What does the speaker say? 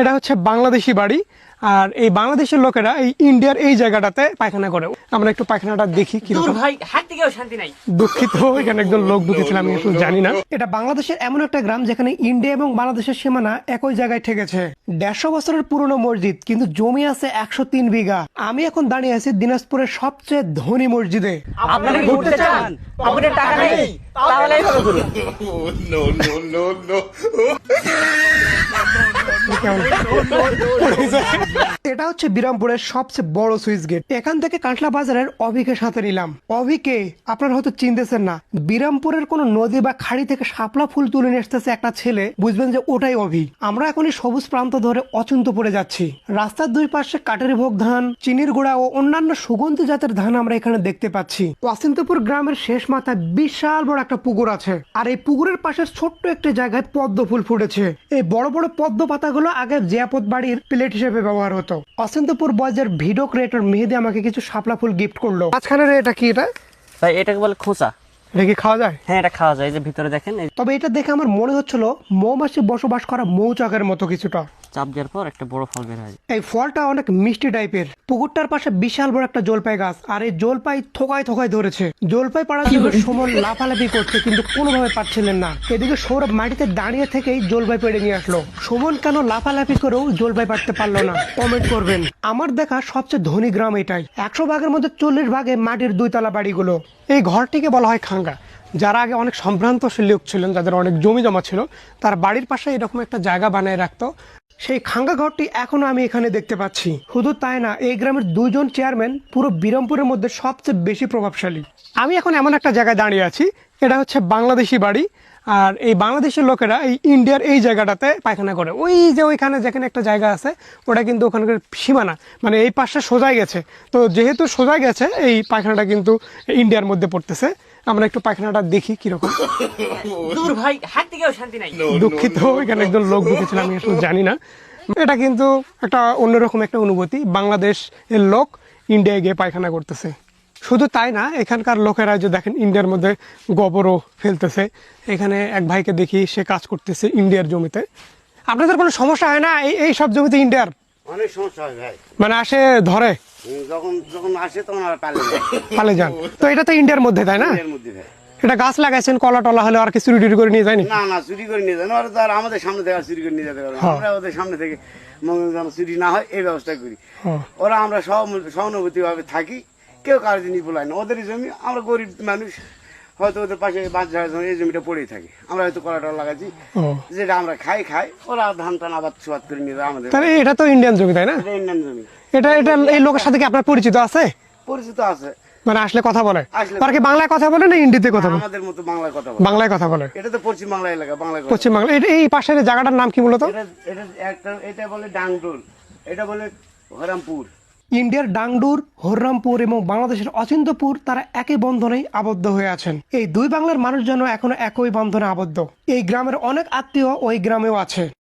এটা হচ্ছে বাংলাদেশি বাড়ি আর এই বাংলাদেশের লোকেরা এই ইন্ডিয়ার এই জায়গাটাতে পায়খানা করে। আমরা একটু পায়খানাটা দেখি দূর কীরকম। ভাই হাঁটতে গিয়েও শান্তি নাই। দুঃখিত এখানে একজন লোক ঢুকেছিল আমি একটু জানি না। এটা বাংলাদেশের এমন একটা গ্রাম যেখানে ইন্ডিয়া এবং বাংলাদেশের সীমানা একই জায়গায় ঠেকেছে। দেড়শো বছরের পুরনো মসজিদ কিন্তু জমি আছে একশো তিন বিঘা। আমি এখন দাঁড়িয়ে আছি দিনাজপুরের সবচেয়ে ধনী মসজিদে। আপনারা ঘুরতে চান? আপনাদের টাকা নেই? তাহলে Então. do que é um. এটা হচ্ছে বিরামপুরের সবচেয়ে বড় সুইচ গেট। এখান থেকে কাঁচলা বাজারের অভিকে সাথে নিলাম। অভিকে আপনারা হয়তো চিনতেছেন না, বিরামপুরের কোন নদী বা খাড়ি থেকে শাপলা ফুল তুলে নিয়ে আসতেছে একটা ছেলে, বুঝবেন যে ওটাই অভি। আমরা এখন এই সবুজ প্রান্ত ধরে অচিন্ত পড়ে যাচ্ছি। রাস্তার দুই পাশে কাঠের ভোগ ধান, চিনির গুঁড়া ও অন্যান্য সুগন্ধি জাতের ধান আমরা এখানে দেখতে পাচ্ছি। ওয়াসিন্তপুর গ্রামের শেষ মাথায় বিশাল বড় একটা পুকুর আছে। আর এই পুকুরের পাশে ছোট্ট একটি জায়গায় পদ্ম ফুল ফুটেছে। এই বড় বড় পদ্ম পাতাগুলো আগে জিয়াপদ বাড়ির প্লেট হিসেবে ব্যবহার হতো। অসন্তপুর বয়েজের ভিডিও ক্রিয়েটর মেহেদি আমাকে কিছু শাপলা ফুল গিফট করল। মাঝখানের এটা কি এটা? ভাই, এটাকে বলে খোঁচা। এটা কি খাওয়া যায়? হ্যাঁ এটা খাওয়া যায়। এই যে ভিতরে দেখেন তবে এটা দেখে আমার মনে হচ্ছিল মৌমাছি বসবাস করা মৌচাকের মতো কিছুটা। চাপ দেওয়ার পর একটা বড় ফল বের হয়। এই ফলটা অনেক মিষ্টি টাইপের। পুকুরটার পাশে বিশাল বড় একটা জলপাই গাছ আর এই জলপাই থোকায় থোকায় ধরেছে। জলপাই পাড়ার জন্য সুমন লাফালাফি করছে কিন্তু কোনোভাবে পারছিলেন না। এদিকে সৌরভ মাটিতে দাঁড়িয়ে থেকেই জলপাই পেড়ে নিয়ে আসলো। সুমন কেন লাফালাফি করেও জলপাই পাড়তে পারল না? কমেন্ট করবেন। আমার দেখা সবচেয়ে ধনী গ্রাম এটাই। একশো ভাগের মধ্যে চল্লিশ ভাগে মাটির দুইতলা বাড়িগুলো। এই ঘরটিকে বলা হয় খাঙ্গা। যারা আগে অনেক সম্ভ্রান্তশীল লোক ছিলেন, যাদের অনেক জমি জমা ছিল, তার বাড়ির পাশে এরকম একটা জায়গা বানিয়ে রাখতো। সেই খাঙ্গা ঘরটি এখনও আমি এখানে দেখতে পাচ্ছি। শুধু তাই না, এই গ্রামের দুজন চেয়ারম্যান পুরো বিরামপুরের মধ্যে সবচেয়ে বেশি প্রভাবশালী। আমি এখন এমন একটা জায়গায় দাঁড়িয়ে আছি, এটা হচ্ছে বাংলাদেশি বাড়ি। আর এই বাংলাদেশের লোকেরা এই ইন্ডিয়ার এই জায়গাটাতে পায়খানা করে। ওই যে ওইখানে যেখানে একটা জায়গা আছে ওটা কিন্তু ওখানকার সীমানা মানে এই পাশটা সোজাই গেছে। তো যেহেতু সোজাই গেছে এই পায়খানাটা কিন্তু ইন্ডিয়ার মধ্যে পড়তেছে। আমরা একটু পায়খানাটা দেখি কীরকম। দূর ভাই হাঁটতে গিয়েও শান্তি নাই। দুঃখিত এখানে একজন লোক ঢুকেছিল আমি আসলে জানি না। এটা কিন্তু একটা অন্যরকম একটা অনুভূতি। বাংলাদেশ এর লোক ইন্ডিয়ায় গিয়ে পায়খানা করতেছে। শুধু তাই না এখানকার লোকেরা যে দেখেন ইন্ডিয়ার মধ্যে গোবরও ফেলতেছে। এখানে এক ভাইকে দেখি সে কাজ করতেছে ইন্ডিয়ার জমিতে। আপনাদের কোনো সমস্যা হয় না? এই এই সব জমিতে ইন্ডিয়ার? অনেক সমস্যা হয় ভাই। মানে আসে ধরে? যখন যখন আসে তখন আর পালে যায় পালে যান। তো এটা তো ইন্ডিয়ার মধ্যে তাই না? এর মধ্যে ভাই। এটা গাছ লাগাইছেন কলা টলা হলে আর কি চুরি টুরি করে নিয়ে যায়নি? না না চুরি করে নিয়ে যান ওরা তো আর আমাদের সামনে থেকে আর চুরি করে নিয়ে যেতে পারবে না। হ্যাঁ। আমরা ওদের সামনে থেকে মনে যেন চুরি না হয় এই ব্যবস্থা করি। হ্যাঁ। ওরা আমরা সহ সহানুভূতি ভাবে থাকি। কেউ কারও জিনিস বলাই না। ওদের জমি আমরা গরিব মানুষ। হয়তো ওদের পাশে বাঁচ ঝাড়ের জন্য এই জমিটা পড়েই থাকে। আমরা হয়তো কলা টলা লাগাচ্ছি যেটা আমরা খাই খাই। ওরা ধান টান আবাদ সুবাদ করে নিয়ে আমাদের। তাহলে এটা তো ইন্ডিয়ান জমি তাই না? ইন্ডিয়ান জমি। এটা এটা এই লোকের সাথে কি আপনার পরিচিত আছে? পরিচিত আছে। মানে আসলে কথা বলে। আসলে আর কি বাংলায় কথা বলে না হিন্দিতে কথা বলে? আমাদের মতো বাংলায় কথা বলে। বাংলায় কথা বলে। এটা তো পশ্চিম বাংলা এলাকা বাংলায় পশ্চিম বাংলা। এই পাশের জায়গাটার নাম কি মূলত এটা এটা একটা এটা বলে ডাংডোল। এটা বলে হরামপুর। ইন্ডিয়ার ডাংডুর, হররামপুর এবং বাংলাদেশের অচিন্তপুর তারা একই বন্ধনে আবদ্ধ হয়ে আছেন। এই দুই বাংলার মানুষ যেন এখনও একই বন্ধনে আবদ্ধ। এই গ্রামের অনেক আত্মীয় ওই গ্রামেও আছে।